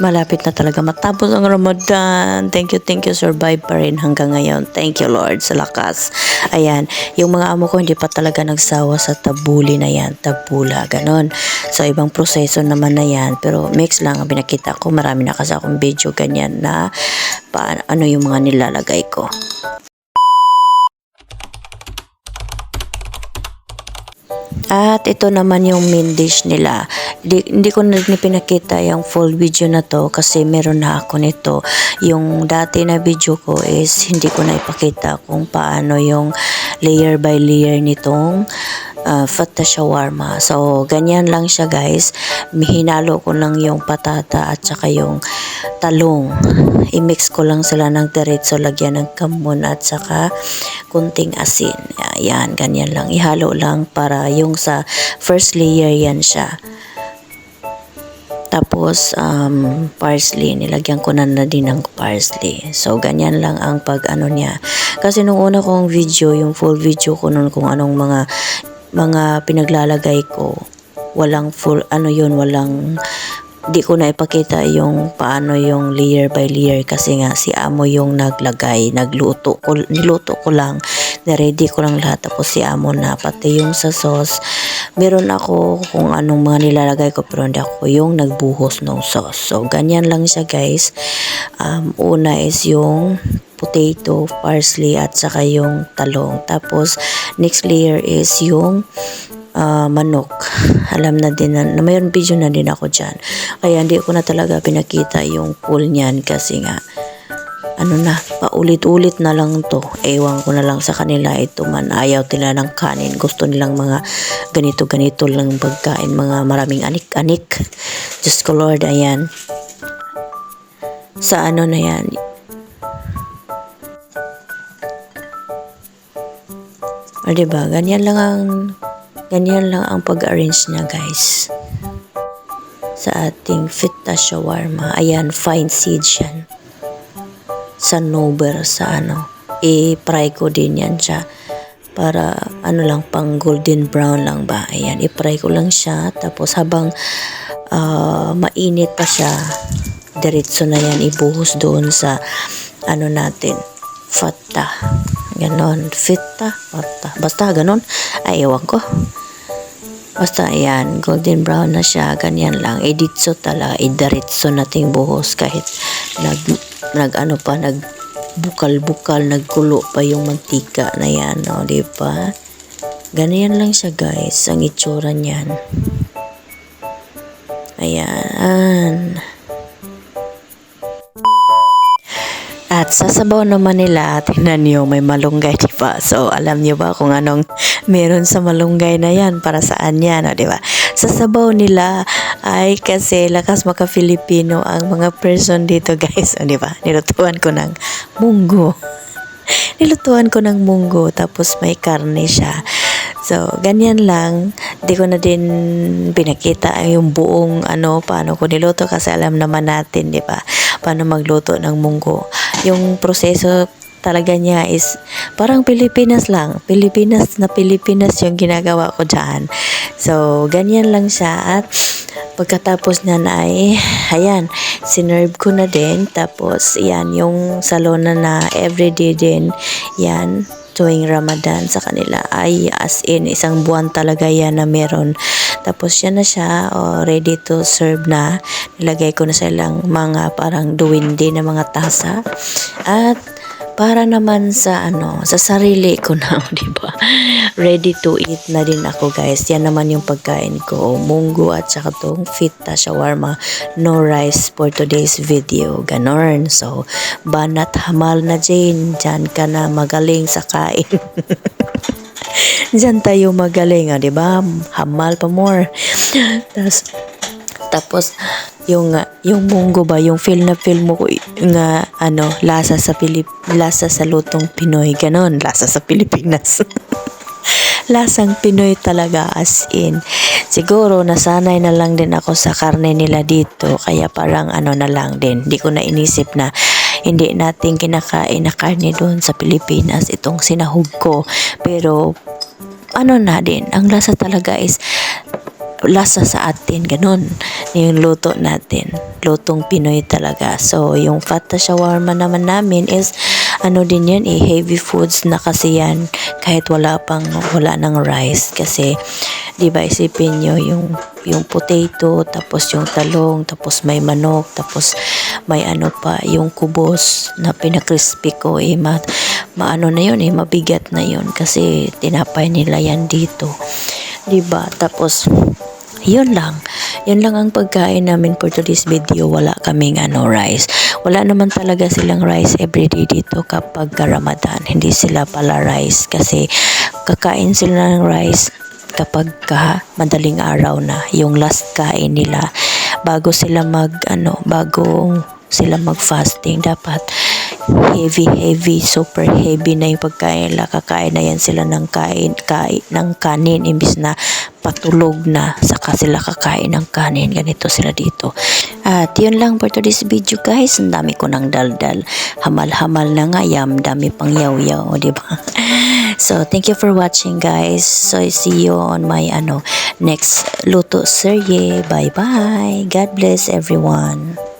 malapit na talaga matapos ang Ramadan. Thank you, thank you. Survive pa rin hanggang ngayon. Thank you, Lord, sa lakas. Ayan, yung mga amo ko hindi pa talaga nagsawa sa tabuli na yan. Tabula, ganon. So, ibang proseso naman na yan. Pero mix lang ang pinakita ko. Marami na kasi akong video ganyan na pa, ano yung mga nilalagay ko. At ito naman yung main dish nila. Di, hindi ko na pinakita yung full video na to kasi meron na ako nito. Yung dati na video ko is hindi ko na ipakita kung paano yung layer by layer nitong uh, fata shawarma. So, ganyan lang siya guys. Hinalo ko lang yung patata at saka yung talong. I-mix ko lang sila ng diretso, lagyan ng kamon at saka kunting asin. Ayan, ganyan lang. Ihalo lang para yung sa first layer yan siya. Tapos, um, parsley. Nilagyan ko na na din ng parsley. So, ganyan lang ang pag ano niya. Kasi nung una kong video, yung full video ko nun kung anong mga mga pinaglalagay ko, walang full, ano yun, walang di ko na ipakita yung paano yung layer by layer kasi nga si amo yung naglagay, nagluto ko, niluto ko lang, na-ready ko lang lahat tapos si amo na, pati yung sa sauce, meron ako kung anong mga nilalagay ko pero hindi ako yung nagbuhos ng sauce. So, ganyan lang siya guys. Um, una is yung potato, parsley at saka yung talong. Tapos, next layer is yung uh, manok. Alam na din na, na mayroon video na din ako dyan. Kaya hindi ko na talaga pinakita yung full niyan kasi nga ano na, paulit-ulit na lang to. Ewan ko na lang sa kanila ito man. Ayaw nila ng kanin. Gusto nilang mga ganito-ganito lang pagkain. Mga maraming anik-anik. Diyos ko Lord, ayan. Sa ano na yan, O, diba? Ganyan lang ang ganyan lang ang pag-arrange niya, guys. Sa ating fita shawarma. Ayan, fine seeds yan. Sa nober, sa ano. I-fry ko din yan siya. Para, ano lang, pang golden brown lang ba. Ayan, i-fry ko lang siya. Tapos, habang ah, mainit pa siya, diretso na yan ibuhos doon sa, ano natin, fata. Ganon. Fita. Fata. Basta ganon. Ay, ewan ko. Basta ayan, golden brown na siya, ganyan lang. Editso talaga, idaritso nating buhos kahit nag, nag ano pa, nag bukal-bukal, nagkulo pa yung mantika na yan, no, di ba? Ganyan lang siya, guys, ang itsura niyan. Ayan. At sa sabaw naman nila, tingnan niyo may malunggay, di ba? So, alam niyo ba kung anong meron sa malunggay na yan? Para saan yan, o, di ba? Sa sabaw nila ay kasi lakas maka Filipino ang mga person dito, guys. O, di ba? Nilutuan ko ng munggo. Nilutuan ko ng munggo, tapos may karne siya. So, ganyan lang. Di ko na din pinakita yung buong ano, paano ko niluto kasi alam naman natin, di ba? Paano magluto ng munggo. Yung proseso talaga niya is parang Pilipinas lang. Pilipinas na Pilipinas yung ginagawa ko dyan. So, ganyan lang siya at pagkatapos niyan ay, ayan, sinerve ko na din. Tapos, yan, yung salona na everyday din, yan, tuwing Ramadan sa kanila. Ay as in isang buwan talaga yan na meron. Tapos yan na siya oh, ready to serve na. Nilagay ko na sa ilang mga parang duwindi na mga tasa. At para naman sa ano sa sarili ko na di ba? Ready to eat na din ako guys. Yan naman yung pagkain ko. Munggo at saka tong fita shawarma. No rice for today's video. Ganon. So banat hamal na Jane. Dyan ka na magaling sa kain. Diyan tayo magaling, ah, 'di ba? Hamal pa more. Tapos tapos yung ah, yung munggo ba, yung feel na feel mo ko nga ano, lasa sa Pilip, lasa sa lutong Pinoy, ganon, lasa sa Pilipinas. Lasang Pinoy talaga as in. Siguro nasanay na lang din ako sa karne nila dito kaya parang ano na lang din. Hindi ko na inisip na hindi natin kinakain na karne doon sa Pilipinas itong sinahog ko. Pero ano na din, ang lasa talaga is lasa sa atin, ganun. Yung luto natin. Lutong Pinoy talaga. So, yung fata shawarma naman namin is, ano din yan eh, heavy foods na kasi yan kahit wala pang, wala ng rice. Kasi, di ba isipin nyo yung, yung potato, tapos yung talong, tapos may manok, tapos may ano pa, yung kubos na pinakrispy ko eh, ma, maano na yun eh, mabigat na yun kasi tinapay nila yan dito. 'Di ba? Tapos yun lang. Yun lang ang pagkain namin for today's video. Wala kaming ano, rice. Wala naman talaga silang rice everyday dito kapag ka Ramadan. Hindi sila pala rice kasi kakain sila ng rice kapag ka madaling araw na. Yung last kain nila bago sila mag ano, bago sila mag fasting dapat heavy heavy super heavy na yung pagkain. Nila kakain na yan sila ng kain, kain ng kanin. Imbis na patulog na saka sila kakain ng kanin. Ganito sila dito. At yun lang for today's video guys. Ang dami ko ng daldal. Hamal-hamal na nga yam dami pang yaw-yaw di ba? So thank you for watching guys. So I see you on my ano next luto serye bye bye god bless everyone